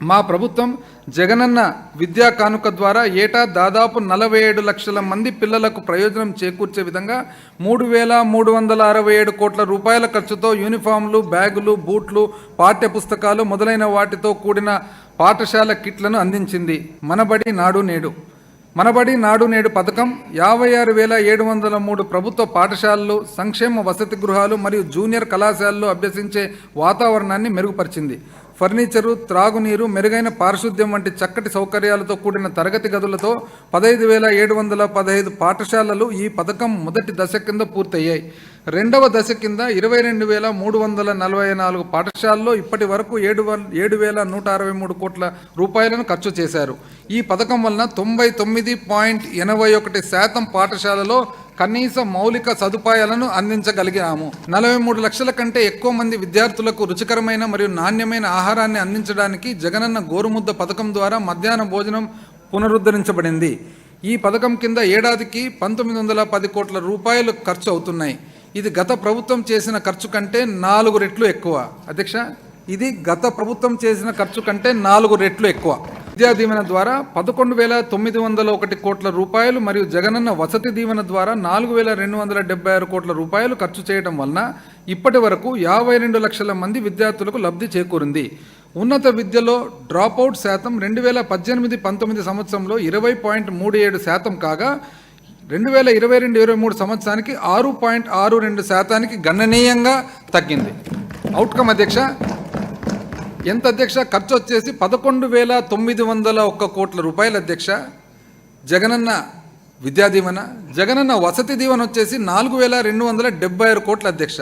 మా ప్రభుత్వం జగనన్న విద్యా కానుక ద్వారా ఏటా దాదాపు నలభై ఏడు లక్షల మంది పిల్లలకు ప్రయోజనం చేకూర్చే విధంగా మూడు వేల మూడు వందల అరవై ఏడు కోట్ల రూపాయల ఖర్చుతో యూనిఫామ్లు బ్యాగులు బూట్లు పాఠ్య పుస్తకాలు మొదలైన వాటితో కూడిన పాఠశాల కిట్లను అందించింది మనబడి నాడు నేడు. మనబడి నాడు నేడు పథకం యాభై ఆరు వేల ఏడు వందల మూడు ప్రభుత్వ పాఠశాలలు సంక్షేమ వసతి గృహాలు మరియు జూనియర్ కళాశాలలో అభ్యసించే వాతావరణాన్ని మెరుగుపరిచింది. ఫర్నిచరు త్రాగునీరు మెరుగైన పారిశుద్ధ్యం వంటి చక్కటి సౌకర్యాలతో కూడిన తరగతి గదులతో పదహైదు వేల ఏడు వందల పదహైదు పాఠశాలలు ఈ పథకం మొదటి దశ కింద పూర్తయ్యాయి. రెండవ దశ కింద ఇరవై రెండు వేల మూడు వందల నలభై నాలుగు పాఠశాలలో ఇప్పటి వరకు ఏడు వ- ఏడు వేల నూట అరవై మూడు కోట్ల రూపాయలను ఖర్చు చేశారు. ఈ పథకం వలన తొంభై తొమ్మిది పాయింట్ ఎనభై ఒకటి శాతం పాఠశాలలో కనీస మౌలిక సదుపాయాలను అందించగలిగాము. నలభై మూడు లక్షల కంటే ఎక్కువ మంది విద్యార్థులకు రుచికరమైన మరియు నాణ్యమైన ఆహారాన్ని అందించడానికి జగనన్న గోరుముద్ద పథకం ద్వారా మధ్యాహ్న భోజనం పునరుద్ధరించబడింది. ఈ పథకం కింద ఏడాదికి పంతొమ్మిది వందల పది కోట్ల రూపాయలు ఖర్చు అవుతున్నాయి. ఇది గత ప్రభుత్వం చేసిన ఖర్చు కంటే నాలుగు రెట్లు ఎక్కువ. అధ్యక్ష ఇది గత ప్రభుత్వం చేసిన ఖర్చు కంటే నాలుగు రెట్లు ఎక్కువ. విద్యా దీవెన ద్వారా పదకొండు వేల తొమ్మిది వందల ఒకటి కోట్ల రూపాయలు మరియు జగనన్న వసతి దీవెన ద్వారా నాలుగు వేల రెండు వందల డెబ్బై ఆరు కోట్ల రూపాయలు ఖర్చు చేయడం వలన ఇప్పటి వరకు యాభై రెండు లక్షల మంది విద్యార్థులకు లబ్ధి చేకూరింది. ఉన్నత విద్యలో డ్రాపౌట్ శాతం రెండు వేల పద్దెనిమిది పంతొమ్మిది సంవత్సరంలో ఇరవై పాయింట్ మూడు ఏడు శాతం కాగా రెండు వేల ఇరవై రెండు ఇరవై మూడు సంవత్సరానికి ఆరు పాయింట్ ఆరు రెండు శాతానికి గణనీయంగా తగ్గింది. అవుట్కమ్ అధ్యక్ష ఎంత అధ్యక్ష? ఖర్చు వచ్చేసి పదకొండు వేల తొమ్మిది వందల ఒక్క కోట్ల రూపాయల అధ్యక్ష. జగనన్న విద్యా దీవెన జగనన్న వసతి దీవెన వచ్చేసి నాలుగు వేల రెండు వందల డెబ్బై ఆరు కోట్ల అధ్యక్ష.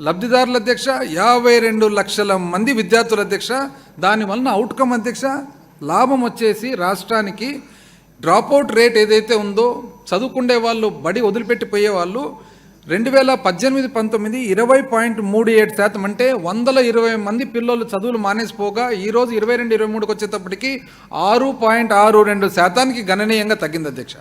లబ్ధిదారుల అధ్యక్ష యాభై రెండు లక్షల మంది విద్యార్థుల అధ్యక్ష. దాని వలన అవుట్కమ్ అధ్యక్ష లాభం వచ్చేసి రాష్ట్రానికి డ్రాపౌట్ రేట్ ఏదైతే ఉందో చదువుకుండే వాళ్ళు బడి వదిలిపెట్టిపోయే వాళ్ళు రెండు వేల పద్దెనిమిది పంతొమ్మిది ఇరవై పాయింట్ మూడు ఏడు శాతం అంటే వందల ఇరవై మంది పిల్లలు చదువులు మానేసిపోగా ఈరోజు ఇరవై రెండు ఇరవై మూడుకి వచ్చేటప్పటికి ఆరు పాయింట్ ఆరు రెండు శాతానికి గణనీయంగా తగ్గింది అధ్యక్ష.